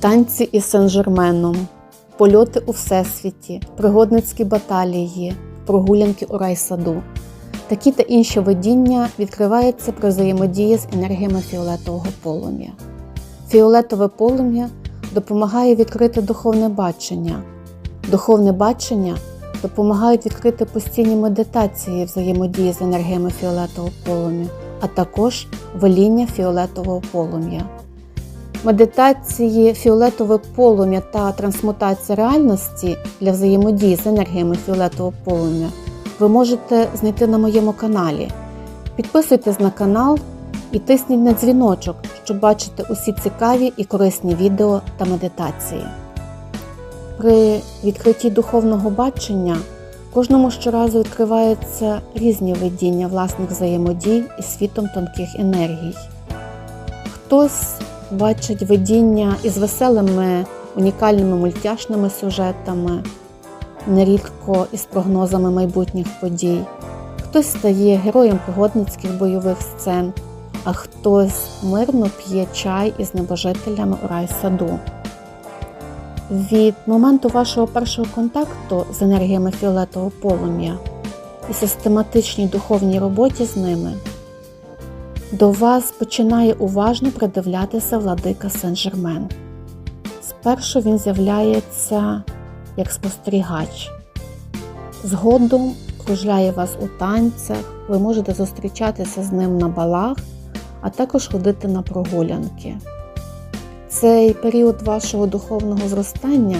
танці із Сен-Жерменом, польоти у всесвіті, пригодницькі баталії, прогулянки у райсаду. Такі та інші видіння відкриваються при взаємодії з енергіями фіолетового полум'я. Фіолетове полум'я допомагає відкрити духовне бачення. Духовне бачення допомагають відкрити постійні медитації взаємодії з енергіями фіолетового полум'я, а також веління фіолетового полум'я. Медитації фіолетове полум'я та трансмутація реальності для взаємодії з енергіями фіолетового полум'я ви можете знайти на моєму каналі. Підписуйтесь на канал і тисніть на дзвіночок, щоб бачити усі цікаві і корисні відео та медитації. При відкритті духовного бачення кожному щоразу відкриваються різні видіння власних взаємодій із світом тонких енергій. Хтось бачить видіння із веселими, унікальними мультяшними сюжетами, нерідко із прогнозами майбутніх подій. Хтось стає героєм пригодницьких бойових сцен, а хтось мирно п'є чай із небожителями у райсаду. Від моменту вашого першого контакту з енергіями фіолетового полум'я і систематичній духовній роботі з ними до вас починає уважно придивлятися владика Сен-Жермен. Спершу він з'являється як спостерігач. Згодом кружляє вас у танцях, ви можете зустрічатися з ним на балах, а також ходити на прогулянки. Цей період вашого духовного зростання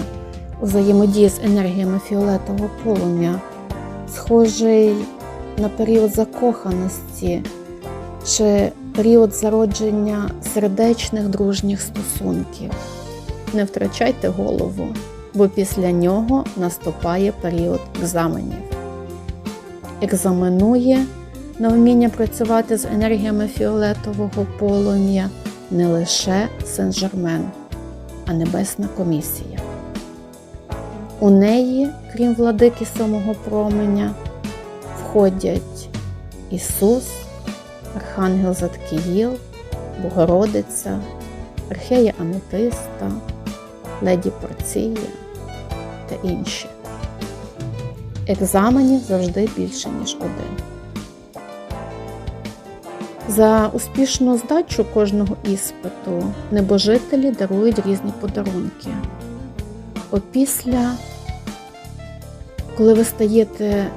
у взаємодії з енергіями фіолетового полум'я схожий на період закоханості чи період зародження сердечних дружніх стосунків. Не втрачайте голову, бо після нього наступає період екзаменів. Екзаменує на вміння працювати з енергіями фіолетового полум'я не лише Сен-Жермен, а Небесна комісія. У неї, крім владики самого променя, входять Ісус, Архангел Заткіїл, Богородиця, Архея Аметиста, Леді Порція та інші. Екзаменів завжди більше, ніж один. За успішну здачу кожного іспиту небожителі дарують різні подарунки. Опісля, коли ви стаєте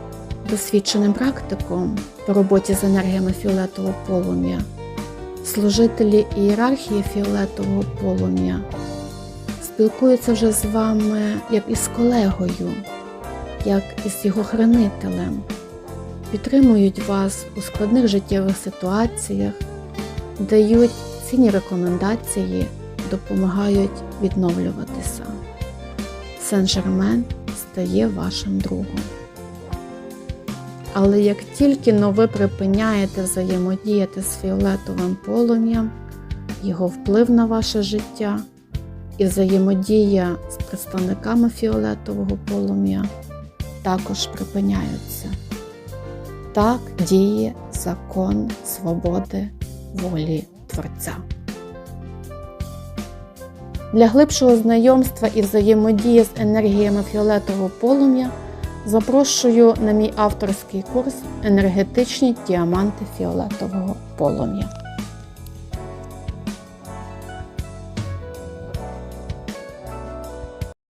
досвідченим практиком по роботі з енергіями фіолетового полум'я, служителі ієрархії фіолетового полум'я спілкуються вже з вами як із колегою, як із його хранителем підтримують вас у складних життєвих ситуаціях, дають цінні рекомендації, допомагають відновлюватися. Сен-Жермен стає вашим другом. Але як тільки но ви припиняєте взаємодіяти з фіолетовим полум'ям, його вплив на ваше життя і взаємодія з представниками фіолетового полум'я також припиняються. Так діє закон свободи волі Творця. Для глибшого знайомства і взаємодії з енергіями фіолетового полум'я запрошую на мій авторський курс Енергетичні діаманти фіолетового полум'я.